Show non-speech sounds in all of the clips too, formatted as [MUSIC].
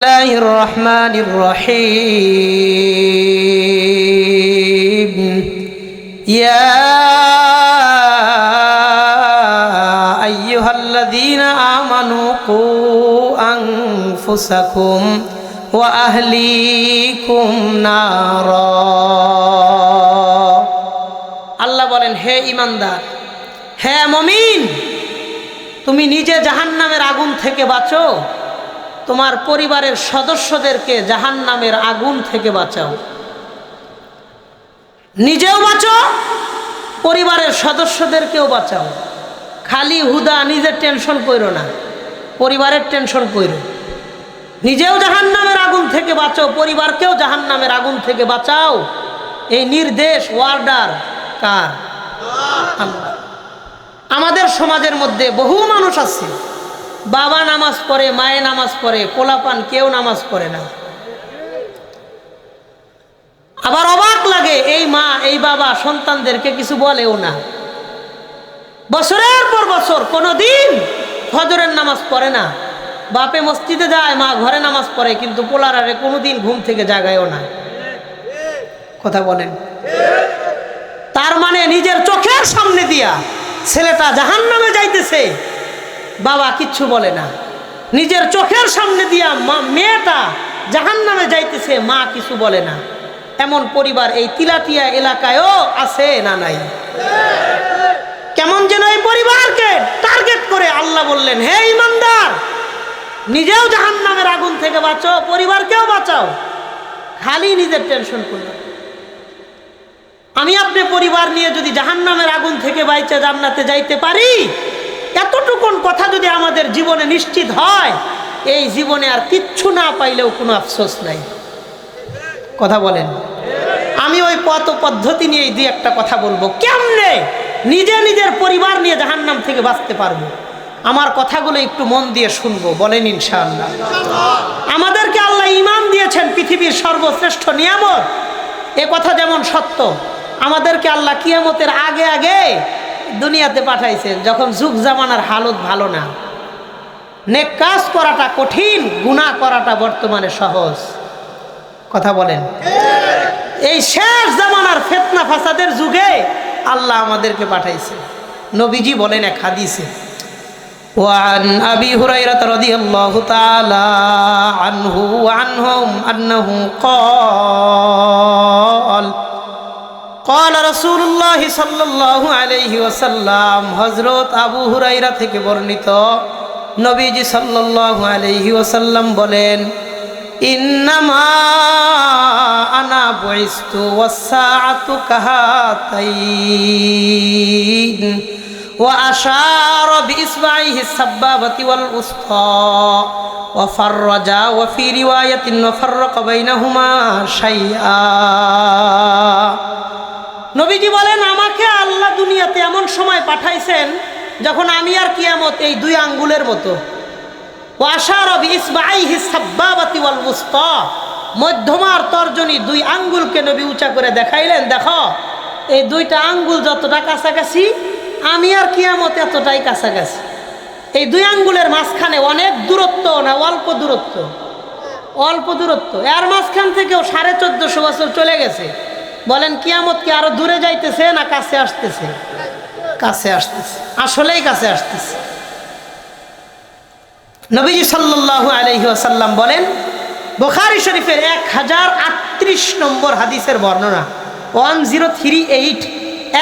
الله الرحمن الرحيم يا أيها الذين آمنوا قوا أنفسكم وأهليكم نارا আল্লাহ বলেন হে ইমানদার হে মমিন তুমি নিজে জাহান্নামের আগুন থেকে বাঁচো তোমার পরিবারের সদস্যদেরকে জাহান্নামের আগুন থেকে বাঁচাও। নিজেও বাঁচো, পরিবারের সদস্যদেরকেও বাঁচাও। খালি হুদা, নিজের টেনশন করো না, পরিবারের টেনশন করো নিজেও জাহান্নামের আগুন থেকে বাঁচো পরিবারকেও জাহান্নামের আগুন থেকে বাঁচাও। এই নির্দেশ, ওয়ার্ডার কার? আমাদের সমাজের মধ্যে বহু মানুষ আছে বাবা নামাজ পড়ে, মায়ে নামাজ পড়ে, পোলাপান কেউ নামাজ পড়ে না। আবার অবাক লাগে, এই মা, এই বাবা সন্তানদেরকে কিছু বলেও না। বছরের পর বছর কোনো দিন ফজরের নামাজ পড়ে না। বাপে মসজিদে যায়, মা ঘরে নামাজ পড়ে, কিন্তু পোলারারে কোনো দিন ঘুম থেকে জাগায়ও না। কথা বলেন। তার মানে নিজের চোখের সামনে দিয়া ছেলেটা জাহান নামে যাইতেছে। বাবা কিচ্ছু বলে না। নিজের চোখের সামনে দিয়া মা, মেয়েটা জাহান নামে যাইতেছে, মা কিছু বলে না। এমন পরিবার এই তিলাটিয়া এলাকায়ও আছে না নাই? কেমন যেন এই পরিবারকে টার্গেট করে আল্লাহ বললেন, হে ইমানদার, নিজেও জাহান নামের আগুন থেকে বাঁচো পরিবারকেও বাঁচাও। খালি নিজের টেনশন করল আমি আপনি পরিবার নিয়ে যদি জাহান্নামের আগুন থেকে বাইচে জান্নাতে যাইতে পারি এতটুকুন কথা যদি আমাদের জীবনে নিশ্চিত হয়, এই জীবনে আর কিচ্ছু না পাইলেও কোনো আফসোস নাই। কথা বলেন। আমি ওই পথ পদ্ধতি নিয়ে দুই একটা কথা বলব। কেমনে নিজে নিজের পরিবার নিয়ে জাহান্নাম থেকে বাঁচতে পারব? আমার কথাগুলো একটু মন দিয়ে শুনব, বলেন ইনশাআল্লাহ। আমাদেরকে আল্লাহ ইমান দিয়েছেন পৃথিবীর সর্বশ্রেষ্ঠ নিয়ামত। এ কথা যেমন সত্য, আমাদেরকে আল্লাহ কিয়ামতের আগে আগে দুনিয়াতে পাঠাইছেন যখন যুগ জামানার হালত ভালো না নেক কাজ করাটা কঠিন গুণা করাটা বর্তমানে সহজ কথা বলেন এই শেষ জামানার ফেতনা ফাসাদের যুগে আল্লাহ আমাদেরকে পাঠাইছে নবীজি বলেন এক হাদিসে وعن أبي هريرة رضي الله تعالى عنه وعنهم أنه قال قال رسول الله صلى الله عليه وسلم হযরত আবু হুরাইরা থেকে বর্ণিত নবীজি সাল্লাল্লাহু আলাইহি ওয়াসাল্লাম বলেন ইন্নামা আনা বুইস্তু ওয়াসসাআতু কাহাতাইন وأشار بإصبعه السبابة والوسطى وفرج وفي رواية وفرق بينهما شيئا নবীজি বলেন, আমাকে আল্লাহ দুনিয়াতে এমন সময় পাঠাইছেন যখন আমি আর কিয়ামত এই দুই আঙ্গুলের মতো। মধ্যমার তর্জনী দুই আঙ্গুলকে নবী উঁচা করে দেখাইলেন, দেখো, এই দুইটা আঙ্গুল যতটা কাছাকাছি, আমি আর কিয়ামত এতটাই কাছাকাছি। এই দুই আঙ্গুলের মাঝখানে অনেক দূরত্ব না অল্প দূরত্ব? অল্প দূরত্ব। এর মাঝখান থেকেও সাড়ে চোদ্দশো বছর চলে গেছে। বলেন কিয়ামত কি আরো দূরে যাইতেছে না কাছে আসতেছে কাছে আসতেছে আসলেই কাছে আসতেছে নবীজি সাল্লাহ আলহি আসাল্লাম বলেন বোখারি শরীফের এক হাজার আটত্রিশ নম্বর হাদিসের বর্ণনা ওয়ান জিরো থ্রি এইট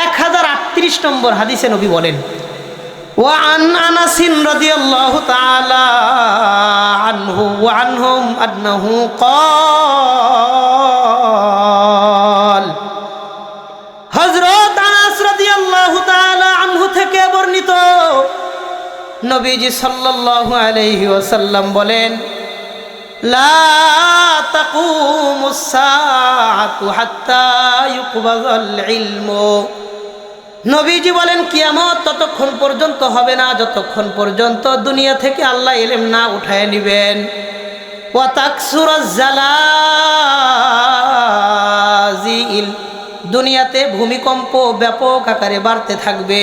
এক হাজার আটত্রিশ নম্বর হাদিসে নবী বলেন وعن أنس رضي الله تعالى عنه وعنهم أنه قال নবীজি সাল্লাল্লাহু আলাইহি ওয়াসাল্লাম বলেন, লা তাকুমুস সাআতু হাত্তা ইউকবাযাল ইলমু। নবীজি বলেন, কিয়ামত ততক্ষণ পর্যন্ত হবে না, যতক্ষণ পর্যন্ত দুনিয়া থেকে আল্লাহ এলেম না উঠায় নিবেন। দুনিয়াতে ভূমিকম্প ব্যাপক আকারে বাড়তে থাকবে।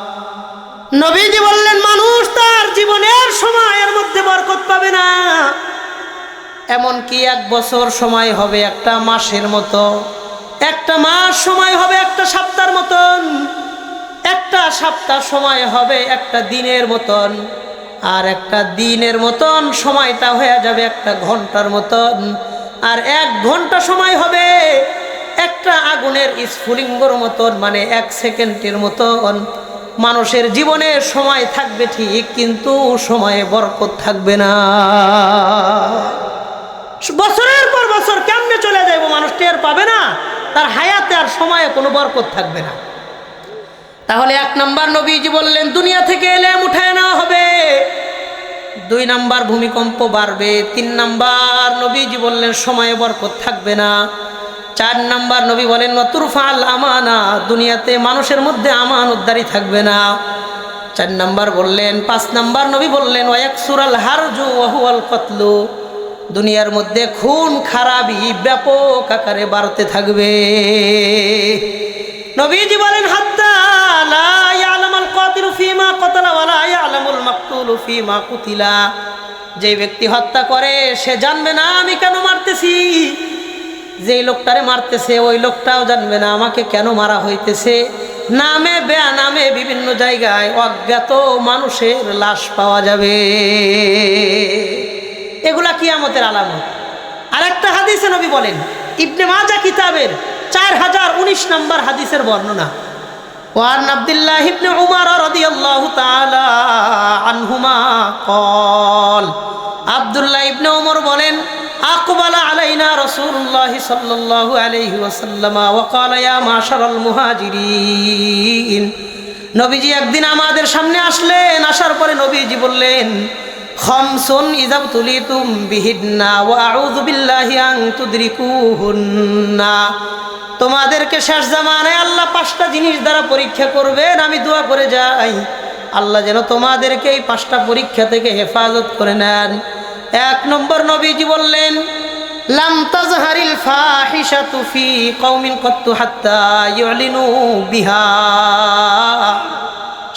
নবীজি বললেন, মানুষ তার জীবনের সময়ের মধ্যে বরকত পাবে না। এমন কি এক বছর সময় হবে একটা মাসের মতো? একটা মাস সময় হবে একটা সপ্তাহের মতন। একটা সপ্তাহ সময় হবে একটা দিনের মতন। আর একটা দিনের মতন সময়টা হয়ে যাবে একটা ঘণ্টার মতন। আর এক ঘণ্টা সময় হবে একটা আগুনের স্ফুলিঙ্গর মতন মানে এক সেকেন্ডের মতন। মানুষের জীবনে সময় থাকবে ঠিক, কিন্তু সময়ে বরকত থাকবে না। বছরের পর বছর কেমনে চলে যাইব মানুষ টের পাবে না, তার হায়াতে আর সময়ে কোনো বরকত থাকবে না। তাহলে এক নাম্বার নবীজি বললেন, দুনিয়া থেকে এলে উঠায় নেওয়া হবে। দুই নাম্বার ভূমিকম্প বাড়বে, তিন নাম্বার নবীজি বললেন, সময়ে বরকত থাকবে না। চার নাম্বার নবী বলেন নতুরফাল আমানা দুনিয়াতে মানুষের মধ্যে আমান উদ্ধারী থাকবে না। চার নাম্বার বললেন, পাঁচ নাম্বার নবী বললেন ওয়াক সুরাল হারজু ওহুয়াল কতলু দুনিয়ার মধ্যে খুন, খারাপি ব্যাপক আকারে বাড়তে থাকবে। নবীজি বলেন কুতিলা যে ব্যক্তি হত্যা করে, সে জানবে, না, আমি কেন মারতেছি? যে লোকটারে মারতেছে ওই লোকটাও জানবে না আমাকে কেন মারা হইতেছে নামে বেয়া নামে বিভিন্ন জায়গায় অজ্ঞাত মানুষের লাশ পাওয়া যাবে এগুলা কিয়ামতের আলামত আর একটা হাদিসে নবী বলেন ইবনে মাজা কিতাবের চার হাজার উনিশ নম্বর হাদিসের বর্ণনা وعن عبد الله بن عمر رضي الله تعالى عنهما قال عبد الله بن عمر বলেন আকবালা আলাইনা রসুল্লাহ সাল্লাল্লাহু আলাইহি ওয়াসাল্লামা ওয়াকালা ইয়া মাশারাল মুহাজিরিন। নবীজি একদিন আমাদের সামনে আসলেন, আসার পরে নবীজি বললেন, খমসুন ইজাব তুলি তুম বিহিন্না ও আউদুবিল্লাহি আং তুদ্রিকুহুন্না। তোমাদেরকে শেষ জামানায় আল্লাহ পাঁচটা জিনিস দ্বারা পরীক্ষা করবেন, আমি দোয়া করে যাই। আল্লাহ যেন তোমাদেরকে এই পাঁচটা পরীক্ষা থেকে হেফাজত করে নেন। এক নম্বর নবীজি বললেন, লাম তাজহারিল ফাহিশাতু ফি কওমিন কত্তু হাত্তা ইউলিনু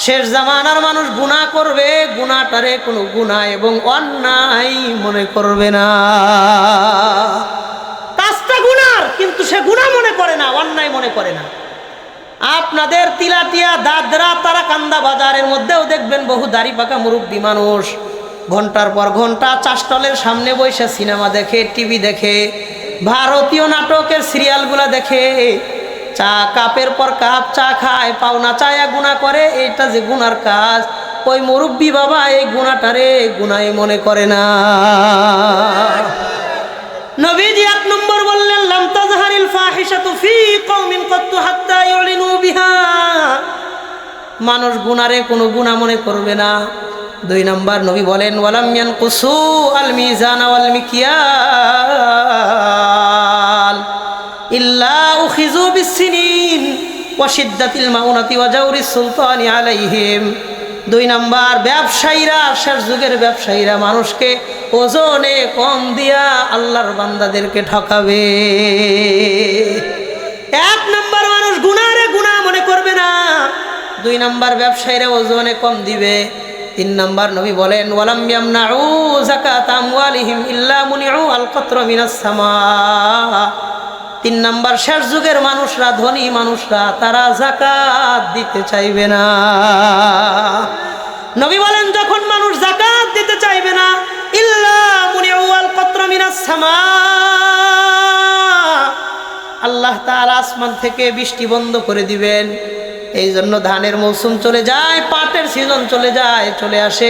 শেষ জামানার মানুষ গুনাহ করবে, গুনাহটারে কোনো গুনাহ এবং অন্যায় মনে করবে না। কাজটা গুনার কিন্তু সে গুনাহ মনে করে না, অন্যায় মনে করে না। আপনাদের তিলাতিয়া, দাদরা তারা কান্দা বাজারের মধ্যেও দেখবেন বহু দাড়ি পাকা মুরব্বী মানুষ। ঘণ্টার পর ঘণ্টা চাষটলের সামনে বসে সিনেমা দেখে, টিভি দেখে, ভারতীয় নাটকের সিরিয়ালগুলো দেখে। চা কাপের পর কাপ, চা খায়, পাওনা চায়া গুণা করে এটা যে গুনার কাজ। ওই মুরব্বী বাবা এই গুণাটারে গুনাই মনে করে না। নবীজি এক নম্বর বললেন, লাম তাজহারিল ফাহিশাতু ফি কওমিন কত্তু হাত্তা ইউলিনু বিহা। মানুষ গুনারে কোনো গুণা মনে করবে না। দুই নম্বর নবী বলেন, ওয়ালাম ইয়ানকুসু আল মিজান ওয়াল মিকিয়াল ইল্লা উখিজু বিসসিনিন ওয়া শিদ্দাতিল মাউনাতি ওয়া জাওরিস সুলতানি আলাইহিম। দুই নাম্বার, ব্যবসায়ীরা, শেষ যুগের ব্যবসায়ীরা মানুষকে ওজনে কম দিয়া আল্লাহর বান্দাদেরকে ঠকাবে। এক নাম্বার মানুষ গুনারে গুণা মনে করবে না। দুই নম্বর, ব্যবসায়ীরা ওজনে কম দিবে। তিন নম্বর নবী বলেন, ওয়ালাম ইয়ামনাউ যাকাত আমওয়ালিহিম ইল্লা মুনিউ আল কতর মিনাস সামা। তিন নাম্বার, শেষ যুগের মানুষরা, ধনী মানুষরা, তারা জাকাত দিতে চাইবে না। নবী বলেন, যখন মানুষ জাকাত দিতে চাইবে না, ইল্লা মুনিউল কত্র মিনাস সামা। আল্লাহ তাআলা আসমান থেকে বৃষ্টি বন্ধ করে দিবেন। এই জন্য ধানের মৌসুম চলে যায়, পাটের সিজন চলে যায়, চলে আসে।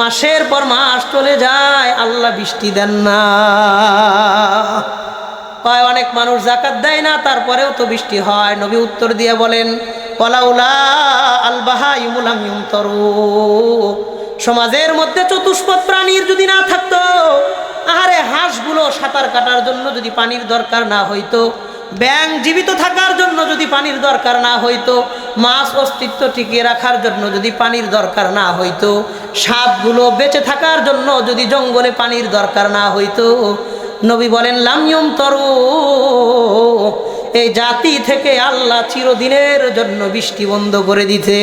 মাসের পর মাস চলে যায়, আল্লাহ বৃষ্টি দেন না। হয় অনেক মানুষ জাকাত দেয় না, তারপরেও তো বৃষ্টি হয়। নবী উত্তর দিয়ে বলেন সমাজের মধ্যে চতুষ্পদ প্রাণীর যদি না থাকতো, আহারে হাঁসগুলো সাঁতার কাটার জন্য যদি পানির দরকার না হইতো ব্যাং জীবিত থাকার জন্য যদি পানির দরকার না হইতো, মাছ অস্তিত্ব টিকিয়ে রাখার জন্য যদি পানির দরকার না হইতো, সাপগুলো বেঁচে থাকার জন্য যদি জঙ্গলে পানির দরকার না হইতো, নবী বলেন লামিয়ম তরু এই জাতি থেকে আল্লাহ চিরদিনের জন্য বৃষ্টি বন্ধ করে দিতে।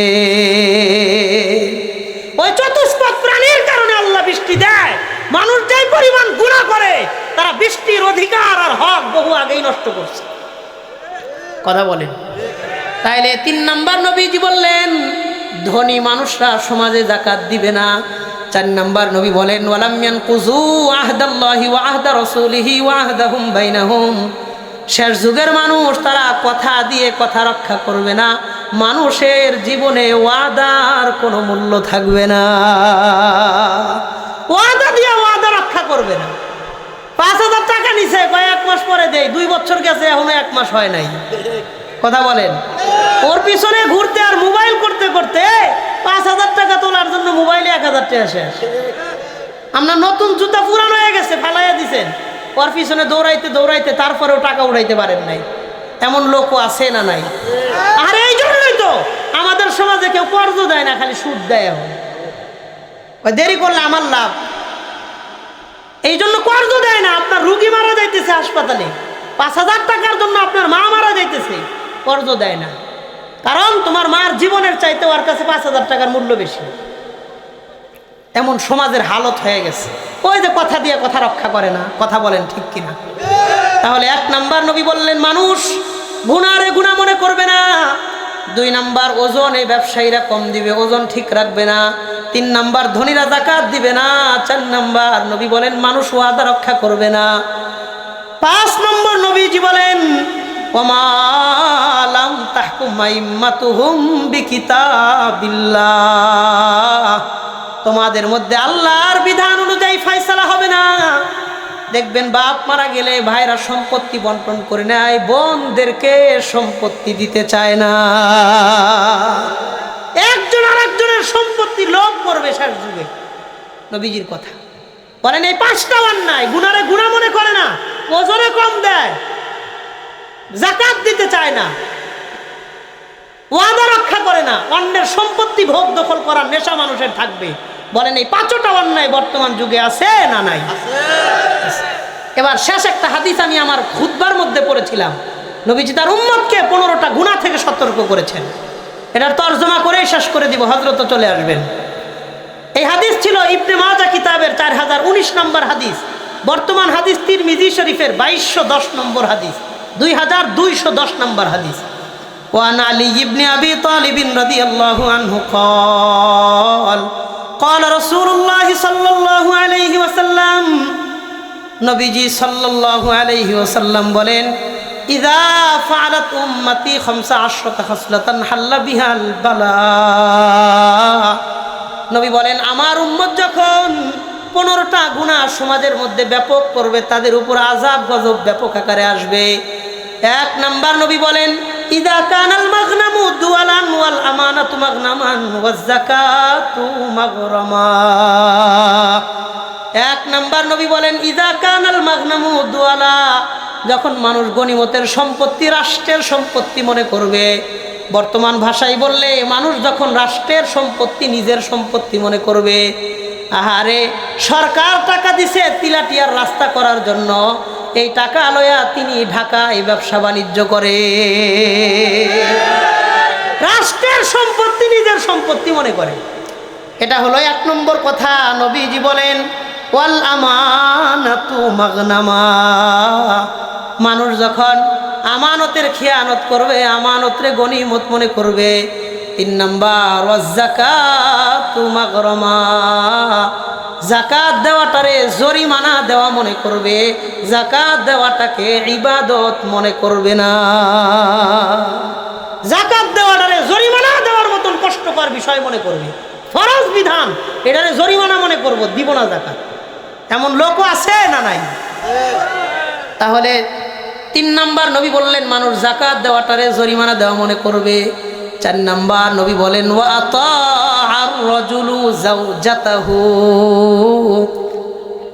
ওই চতুষ্পদ প্রাণীর কারণে আল্লাহ বৃষ্টি দেয়। মানুষ যে পরিমাণ গুণা করে, তারা বৃষ্টির অধিকার আর হক বহু আগেই নষ্ট করছে। কথা বলেন। তাইলে তিন নাম্বার নবীজি বললেন, ধনী মানুষরা সমাজে জাকাত দিবে না। চার নাম্বার নবী বলেন ওয়ালামিয়ান কুজু আহদাল্লাহি ওয়া আহদা রাসূলিহি ওয়া আহদাহুম বাইনাহুম। শেষ যুগের মানুষ তারা কথা দিয়ে কথা রক্ষা করবে না। মানুষের জীবনে ওয়াদার কোনো মূল্য থাকবে না। ওয়াদা দিয়ে ওয়াদা রক্ষা করবে না। পাঁচ হাজার টাকা নিছে কয়েক মাস পরে দেয় দুই বছর গেছে, এখনও এক মাস হয় নাই। কথা বলেন। ওর পিছনে ঘুরতে আর মোবাইল করতে করতে পাঁচ হাজার টাকা তোলার জন্য মোবাইলে এক হাজার টাকা শেষ। আপনার নতুন জুতা পুরান হয়ে গেছে, ফালাইয়া দিছেন। ওর পিছনে দৌড়াইতে দৌড়াইতে তারপরেও টাকা উড়াইতে পারেন নাই। এমন লোকও আছে না নাই? আর এই জন্যই তো আমাদের সমাজে কেউ কর্জ দেয় না, খালি সুদ দেয় দেরি করলে আমার লাভ। এই জন্য কর্জ দেয় না, আপনার রুগী মারা যাইতেছে হাসপাতালে। পাঁচ হাজার টাকার জন্য আপনার মা মারা যাইতেছে, কর্জ দেয় না। কারণ তোমার মার জীবনের চাইতে ওর কাছে পাঁচ হাজার টাকার মূল্য বেশি। এমন সমাজের হালত হয়ে গেছে। ওই যে কথা দিয়ে কথা রক্ষা করে না, কথা বলেন ঠিক কিনা? তাহলে এক নাম্বার নবী বললেন, মানুষ গুণারে গুণা মনে করবে না দুই নাম্বার ওজন, এই ব্যবসায়ীরা কম দিবে, ওজন ঠিক রাখবে না। তিন নাম্বার, ধনীরা জাকাত দিবে না। চার নাম্বার, নবী বলেন, মানুষ ওয়াদা রক্ষা করবে না। পাঁচ নম্বর, নবীজি বলেন তোমাদের মধ্যে আল্লাহর বিধান অনুযায়ী ফয়সালা হবে না। দেখবেন বাপ মারা গেলে ভাইরা সম্পত্তি বন্টন করে নেয়, বোনদেরকে সম্পত্তি দিতে চায় না। একজন আরেকজনের সম্পত্তি লোভ করবে শেষ যুগে। নবীজির কথা। বলেন, এই পাঁচটা অন্যায় গুণারে গুণা মনে করে না, ওজনে কম দেয় জাকাত দিতে চায় না, ওয়াদা রক্ষা করে না, অন্যের সম্পত্তি ভোগ দখল করার নেশা মানুষের থাকবে। বলেন এই পাঁচটা অন্যায় বর্তমান যুগে আছে না নাই? এবার শেষ একটা হাদিস আমি আমার খুদ্বার মধ্যে পড়েছিলাম। নবীজি তার উম্মতকে পনেরোটা গুণা থেকে সতর্ক করেছেন। এটার তর্জমা করেই শেষ করে দিব হজরত চলে আসবেন। এই হাদিস ছিল ইবনে মাজা কিতাবের চার হাজার উনিশ নম্বর হাদিস। বর্তমান হাদিস তীর মিজি শরীফের বাইশশো দশ নম্বর হাদিস দুই হাজার দুইশো দশ নম্বর হাদিস। ওয়ান আলী ইবনে আবি তালিবিন রাদিয়াল্লাহু আনহু কল قال قال رسول الله صلى الله عليه وسلم নবীজি সাল্লাল্লাহু আলাইহি ওয়াসাল্লাম বলেন ইদা ফাআলাত উম্মতি খামসা আশরাতা খাসলাতান হাল্লা বিহাল বালা নবী বলেন আমার উম্মত যখন পনেরোটা গুণা সমাজের মধ্যে ব্যাপক করবে তাদের উপর আজাব গজব ব্যাপক আকারে আসবে এক নাম্বার নবী বলেন, ইদা কানাল মাগনামু দুয়ালান ওয়াল আমানাতু মাগনামান ওয়াজ যাকাতু মাগরামা। এক নাম্বার নবী বলেন, ইদা কানাল মাগনামু দুয়ালা। যখন মানুষ গনিমতের সম্পত্তি, রাষ্ট্রের সম্পত্তি মনে করবে, বর্তমান ভাষায় বললে মানুষ যখন রাষ্ট্রের সম্পত্তি, নিজের সম্পত্তি মনে করবে, আহারে সরকার টাকা দিছে তিলাটিয়ার রাস্তা করার জন্য এই টাকা লয়া তিনি ঢাকায় ব্যবসা বাণিজ্য করে। রাষ্ট্রের সম্পত্তি নিজের সম্পত্তি মনে করে। এটা হলো এক নম্বর কথা, নবীজি বলেন, ওয়াল আমানাতু মাগনামা। মানুষ যখন আমানতের খেয়ানত করবে, আমানতরে গনিমত মনে করবে তিন নাম্বার জাকাত দেওয়াটারে জরিমানা দেওয়া মনে করবে জাকাত দেওয়াটাকে ইবাদত মনে করবে না। জাকাত দেওয়াটারে জরিমানা দেওয়ার মতন কষ্টকর বিষয় মনে করবে। ফরজ বিধান, এটারে জরিমানা মনে করব, দিব না জাকাত এমন লোকও আছে না নাই? তাহলে তিন নাম্বার নবী বললেন, মানুষ জাকাত দেওয়াটারে জরিমানা দেওয়া মনে করবে। চার নাম্বার নবী বলেন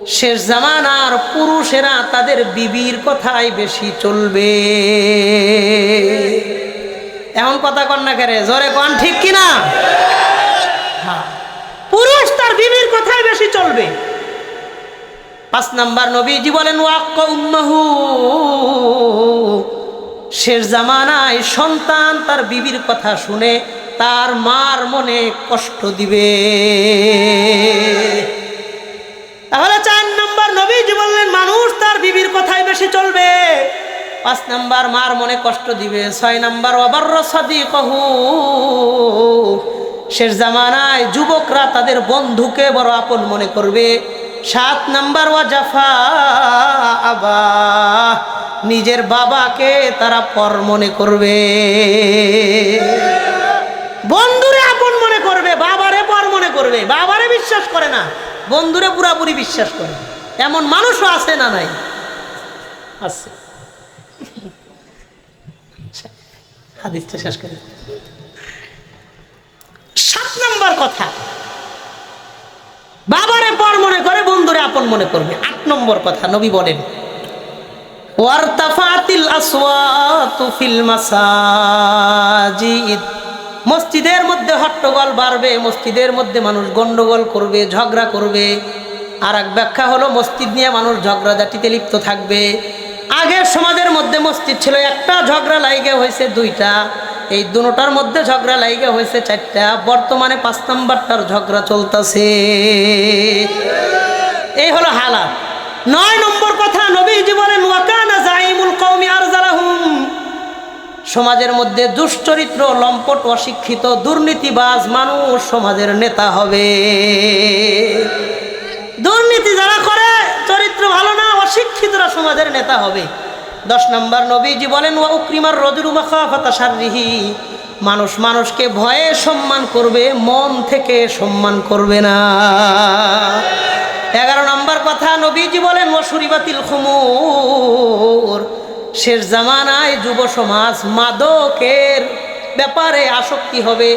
শেষ জামানার পুরুষেরা তাদের বিবির কথাই বেশি চলবে। এমন কথা কন না কেরে, জোরে কন, ঠিক কিনা? হ্যাঁ। পুরুষ তার বিবির কথাই বেশি চলবে। পাঁচ নাম্বার নবীজি বলেন ওয়াক্ক উম্মাহু। শেষ জামানায় সন্তান তার বিবির কথা শুনে তার মার মনে কষ্ট দিবে। তাহলে চার নম্বর নবীজি বললেন, মানুষ তার বিবির কথাই বেশি চলবে। পাঁচ নাম্বার, মার মনে কষ্ট দিবে। ছয় নাম্বার অবার রসাদি কহু শেষ জামানায় যুবকরা তাদের বন্ধুকে বড় আপন মনে করবে। সাত নাম্বার, ওয়া জাফা আবা। নিজের বাবাকে তারা পর মনে করবে। বন্ধুরে আপন মনে করবে, বাবারে পর মনে করবে। বাবারে বিশ্বাস করে না, বন্ধুরে পুরাপুরি বিশ্বাস করে। এমন মানুষও আছে না নাই? আছে। হাদিসটা শেষ করে সাত নম্বর কথা। বাবারে পর মনে করে, বন্ধুরে আপন মনে করবে। আট নম্বর কথা, নবী বলেন মসজিদের মধ্যে হট্টগোল বাড়বে, মসজিদের মধ্যে মানুষ গন্ডগোল করবে, ঝগড়া করবে। আর এক ব্যাখ্যা হলো, মসজিদ নিয়ে মানুষ ঝগড়া ঝগড়াঝাটিতে লিপ্ত থাকবে। আগের সমাজের মধ্যে মসজিদ ছিল, একটা ঝগড়া লাইগে হয়েছে দুইটা। এই দুটার মধ্যে ঝগড়া লাইগে হয়েছে চারটা। বর্তমানে পাঁচ নম্বরটার ঝগড়া চলতেছে। এই হলো হালাত। নয় নম্বর কথা নবীজি বলেন ওয়াকানা জাইমুল কওমি আরজালাহুম। সমাজের মধ্যে দুশ্চরিত্র, লম্পট, অশিক্ষিত, দুর্নীতিবাজ মানুষ সমাজের নেতা হবে। দুর্নীতি যারা করে, চরিত্র ভালো না, অশিক্ষিতরা সমাজের নেতা হবে। দশ নম্বর নবীজি বলেন ওয়া উক্রিমার রজুরুমা খাফাতা সারিহি মানুষ মানুষকে ভয়ে সম্মান করবে, মন থেকে সম্মান করবে না। এগারো নম্বর কথা, নবীজি বলেন ওয়াসুরিবাতিল খুমুর। শেষ জামানায় যুব সমাজ মাদকের ব্যাপারে আসক্তি হবে,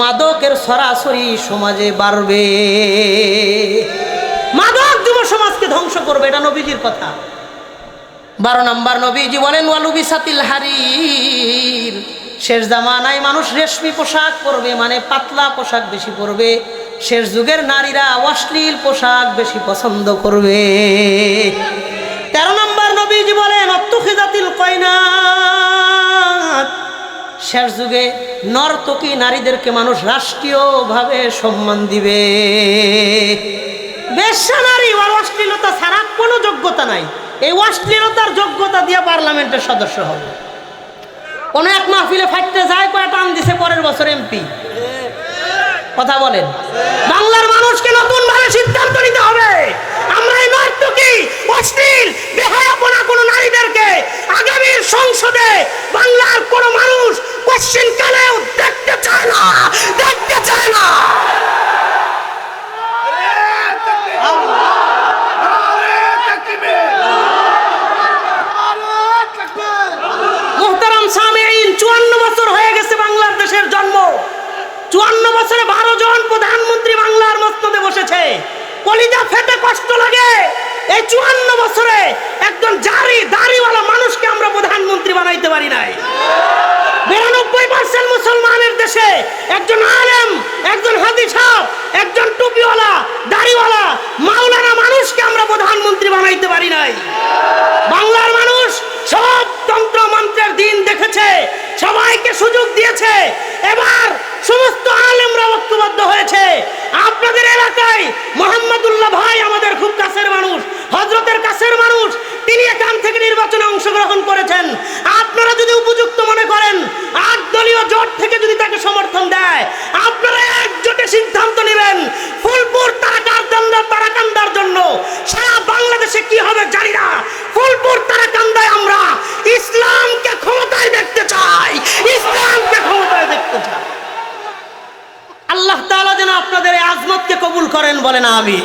মাদকের সরাসরি সমাজে বাড়বে। মাদক যুব সমাজকে ধ্বংস করবে, এটা নবীজির কথা। বারো নম্বর, নবীজি বলেন ওয়ালুবি সাতিল হারির। শেষ জামানায় মানুষ রেশমি পোশাক পরবে মানে পাতলা পোশাক বেশি পরবে। শেষ যুগের নারীরা অশ্লীল পোশাক বেশি পছন্দ করবে। তেরো নম্বর নবীজি বলেন অত্তুখিদাতিল কয়নাত। শেষ যুগে নর্তকী নারীদেরকে মানুষ রাষ্ট্রীয়ভাবে সম্মান দিবে। বেশ্যা নারী আর অশ্লীলতা ছাড়া কোনো যোগ্যতা নাই। এই অশ্লীলতার যোগ্যতা দিয়ে পার্লামেন্টের সদস্য হবে। কোনো এক মাহফিলে ফাটতে যায় কয়টা টান দিছে পরের বছর এমপি কথা বলেন। বাংলার মানুষকে নতুন ভাবে সিদ্ধান্ত নিতে হবে। আমরা এই নর্তকী অশ্লীল, বেহায়াপনা কোনো নারীদেরকে আগামীর সংসদে বাংলার কোন মানুষ কোশ্চিন কালেও দেখতে চায় না, দেখতে চায় না মোহতারাম সামেইন চুয়ান্ন বছর হয়ে গেছে বাংলাদেশের জন্ম। চুয়ান্ন বছরে বারো জন প্রধানমন্ত্রী বাংলার মস্তদে বসেছে। কলিজা ফেটে কষ্ট লাগে। এই চুয়ান্ন বছরে একজন জারি দাড়িওয়ালা মানুষকে আমরা প্রধানমন্ত্রী বানাইতে পারি নাই। বিরানব্বই পার্সেন্ট মুসলমানের দেশে একজন আলেম একজন হাদিস সাহেব, একজন টুপিওয়ালা দাড়িওয়ালা মাওলানা মানুষকে আমরা প্রধানমন্ত্রী বানাইতে পারি নাই। বাংলার মানুষ সব তন্ত্র মন্ত্রের দিন দেখেছে। সবাইকে সুযোগ দিয়েছে। এবার সমস্ত আলেমরা ঐক্যবদ্ধ হয়েছে। আপনাদের এলাকায় মোহাম্মদুল্লাহ ভাই আমাদের খুব কাছের মানুষ হজরতের কাছের মানুষ, তিনি এখান থেকে নির্বাচনে অংশগ্রহণ করেছেন। আপনারা যদি উপযুক্ত মনে করেন, আট দলীয় জোট থেকে যদি তাকে সমর্থন দেয়, আপনারা একজোটে সিদ্ধান্ত নেবেন, ফুলপুর তারাকান্দার তারাকান্দার জন্য। সারা বাংলাদেশে কি হবে জানি না। ফুলপুর তারাকান্দায় আমরা ইসলামকে ক্ষমতায় দেখতে চাই ইসলামকে ক্ষমতায় দেখতে চাই আল্লাহ তাআলা যেন আপনাদের এই আজমতকে কবুল করেন বলেন আমি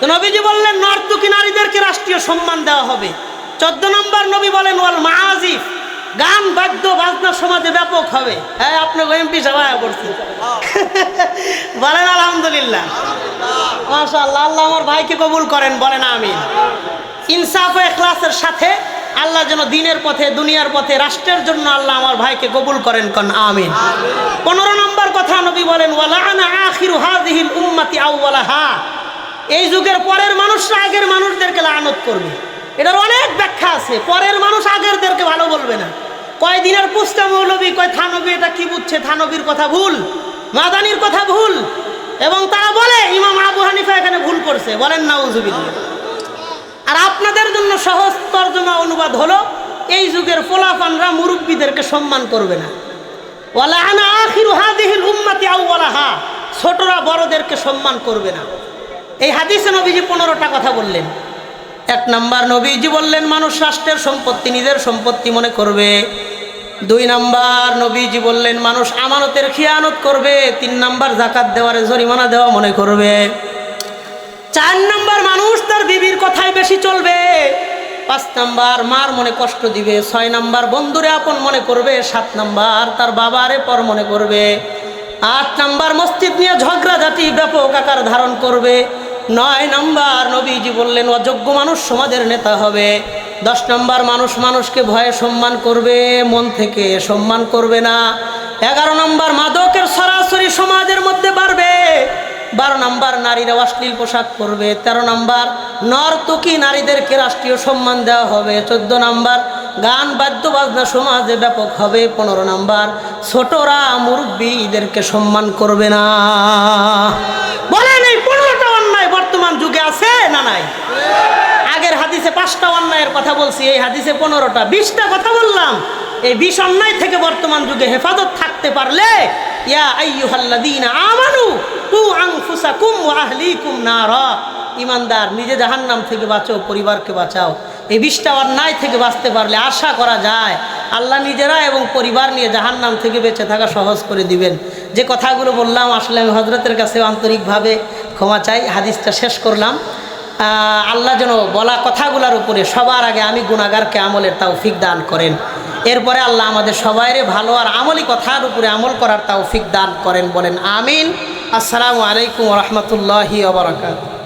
তো নবীজি বললেন নর্তকী নারীদেরকে রাষ্ট্রীয় সম্মান দেওয়া হবে। চোদ্দ নম্বর নবী বলেন, ওয়াল মাহাজিফ গান, বাদ্য, বাজনা সমাজে ব্যাপক হবে। হ্যাঁ আপনাকে এমপি সভায় করছে [LAUGHS] বলেন, আলহামদুলিল্লাহ। মাশাআল্লাহ, আল্লাহ আমার ভাইকে কবুল করেন বলেন আমিন। ইনসাফ ও এখলাসের সাথে আল্লাহ যেন দিনের পথে দুনিয়ার পথে রাষ্ট্রের জন্য আল্লাহ আমার ভাইকে কবুল করেন কন আমিন। পনেরো নম্বর কথা নবী বলেন এই যুগের পরের মানুষরা আগের মানুষদেরকে লানত করবে। এটার অনেক ব্যাখ্যা আছে। পরের মানুষ আগেরদেরকে ভালো বলবে না। কয় দিনের পুস্তা মৌলবী কয় থানবী এটা কি বুঝছে? থানবীর কথা ভুল মাদানির কথা ভুল। এবং তারা বলে ইমাম আবু হানিফা এখানে ভুল করছে। বলেন না নাউজুবিল্লাহ। আর আপনাদের জন্য সহজ তর্জমা অনুবাদ হলো, এই যুগের ফোলাফানরা মুরব্বীদেরকে সম্মান করবে না। ওয়ালা আনা আখিরু হাদিহিল উম্মতি আউওয়ালাহা, ছোটরা বড়দেরকে সম্মান করবে না। এই হাদিসে নবীজি পনেরোটা কথা বললেন। এক নাম্বার, নবীজি বললেন, মানুষ রাষ্ট্রের সম্পত্তি নিজের সম্পত্তি মনে করবে। দুই নাম্বার, নবীজি বললেন, মানুষ আমানতের খিয়ানত করবে। তিন নাম্বার, জাকাত দেওয়ারে জরিমানা দেওয়া মনে করবে। চার নাম্বার মানুষ তার বিবির কথাই বেশি চলবে। পাঁচ নাম্বার, মার মনে কষ্ট দিবে। ছয় নাম্বার, বন্ধুরে আপন মনে করবে। সাত নাম্বার, তার বাবারে পর মনে করবে। আট নাম্বার, মসজিদ নিয়ে ঝগড়াঝাটি ব্যাপক আকার ধারণ করবে। নয় নাম্বার, নবীজি বললেন, অযোগ্য মানুষ সমাজের নেতা হবে। দশ নাম্বার, মানুষ মানুষকে ভয়ে সম্মান করবে, মন থেকে সম্মান করবে না। এগারো নাম্বার, মাদকের সরাসরি সমাজের মধ্যে বাড়বে। বারো নাম্বার নারীরা অশ্লীল পোশাক পরবে, তেরো নাম্বার নর্তকী নারীদেরকে রাষ্ট্রীয় সম্মান দেওয়া হবে, চোদ্দ নাম্বার গান, বাদ্য, বাজনা সমাজে ব্যাপক হবে, পনেরো নাম্বার ছোটরা মুরব্বী মুরব্বীদেরকে সম্মান করবে না। বলেন এই পনেরোটা অন্যায় বর্তমান যুগে আছে না নাই? আগের হাদিসে পাঁচটা অন্যায়ের কথা বলছি, এই হাদিসে পনেরোটা, বিশটা কথা বললাম। এই বিষ অন্যায় থেকে বর্তমান যুগে হেফাজত থাকতে পারলে ইয়া আইয়ুহাল্লাযীনা আমানু কু আনফুসাকুম ওয়া আহলিকুম নারা। ইমানদার, নিজে জাহান্নাম থেকে বাঁচো পরিবারকে বাঁচাও। এই বিশটা অন্যায় থেকে বাঁচতে পারলে আশা করা যায়। আল্লাহ নিজেরা এবং পরিবার নিয়ে জাহান্নাম থেকে বেঁচে থাকা সহজ করে দিবেন। যে কথাগুলো বললাম, আসলে আমি হজরতের কাছে আন্তরিকভাবে ক্ষমা চাই। হাদিসটা শেষ করলাম। আল্লাহ যেন বলা কথাগুলোর উপরে সবার আগে আমি গুণাগারকে আমলের তাও ফিক দান করেন। এরপরে আল্লাহ আমাদের সবাইরে ভালো আর আমলি কথার উপরে আমল করার তৌফিক দান করেন, বলেন আমিন। আসসালামু আলাইকুম রহমতুল্লাহি ওবরাকাত